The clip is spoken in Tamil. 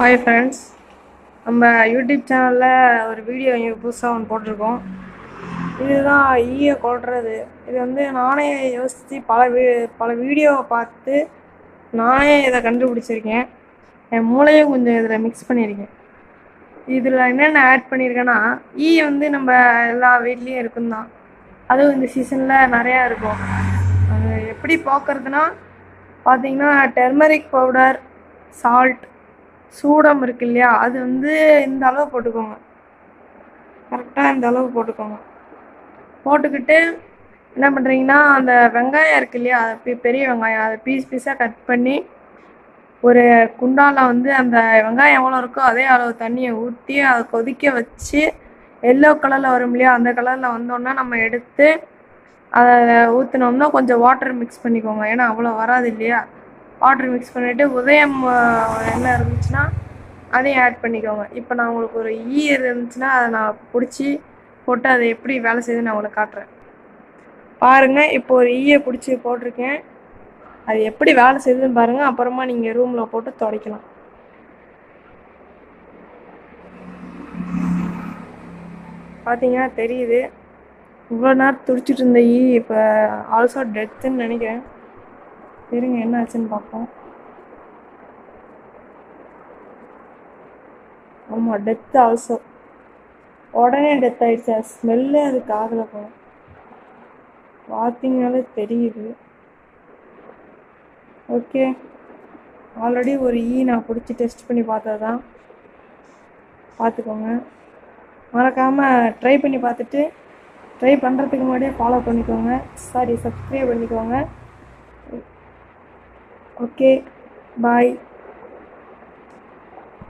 ஹாய் ஃப்ரெண்ட்ஸ் நம்ம யூடியூப் சேனலில் ஒரு வீடியோ இங்கே புதுசாக ஒன்று போட்டிருக்கோம். இதுதான் ஈய கொள்வது இது வந்து நானே யோசித்து பல வீ பல வீடியோவை பார்த்து நானே இதை கண்டுபிடிச்சிருக்கேன். என் மூளையும் கொஞ்சம் இதில் மிக்ஸ் பண்ணியிருக்கேன் இதில் என்னென்ன ஆட் பண்ணியிருக்கேன்னா ஈ வந்து நம்ம எல்லா வீட்லேயும் இருக்கும் தான் அதுவும் இந்த சீசனில் நிறையா இருக்கும். அது எப்படி போக்குறதுனா பார்த்தீங்கன்னா டெர்மரிக் பவுடர் சால்ட் சூடம் இருக்கு இல்லையா? அது வந்து இந்த அளவு போட்டுக்கோங்க. கரெக்டாக இந்த அளவு போட்டுக்கோங்க. போட்டுக்கிட்டு என்ன பண்ணுறீங்கன்னா அந்த வெங்காயம் இருக்கு இல்லையா? அது பெரிய வெங்காயம். அதை பீஸ் பீஸாக கட் பண்ணி ஒரு குண்டால வந்து அந்த வெங்காயம் எவ்வளோ இருக்கோ அதே அளவு தண்ணியை ஊற்றி அதை கொதிக்க வச்சு எல்லோ கலரில் வரும் இல்லையா? அந்த கலரில் வந்தோன்னா நம்ம எடுத்து அதை ஊற்றினோம்னா கொஞ்சம் வாட்டர் மிக்ஸ் பண்ணிக்கோங்க. ஏன்னா அவ்வளோ வராது இல்லையா? வாட்டர் மிக்ஸ் பண்ணிவிட்டு உதயம் என்ன எண்ணெய் இருந்துச்சுன்னா அதையும் ஆட் பண்ணிக்கோங்க. இப்போ நான் உங்களுக்கு ஒரு ஈ இருந்துச்சுன்னா அதை நான் பிடிச்சி போட்டு அதை எப்படி வேலை செய்யுதுன்னு நான் உங்களுக்கு காட்டுறேன். பாருங்கள் இப்போ ஒரு ஈயை பிடிச்சி போட்டிருக்கேன். அது எப்படி வேலை செய்யுதுன்னு பாருங்கள் அப்புறமா நீங்கள் ரூமில் போட்டு துடைக்கலாம். பார்த்தீங்கன்னா தெரியுது. இவ்வளோ நேரம் துடிச்சிட்டு இருந்த ஈ இப்போ ஆல்சோ டெத்துன்னு நினைக்கிறேன். இருங்க என்ன ஆச்சுன்னு பார்ப்போம். ஆமாம் டெத் ஆல்சோ உடனே டெத் ஆயிடுச்சு? ஸ்மெல்லே அதுக்கு ஆகலை போகும் பார்த்தீங்கனாலே தெரியுது. ஓகே ஆல்ரெடி ஒரு ஈ நான் பிடிச்சி டெஸ்ட் பண்ணி பார்த்தா தான் பார்த்துக்கோங்க. மறக்காமல் ட்ரை பண்ணி பார்த்துட்டு ட்ரை பண்ணுறதுக்கு முன்னாடியே ஃபாலோ பண்ணிக்கோங்க. சாரி சப்ஸ்கிரைப் பண்ணிக்கோங்க. Okay bye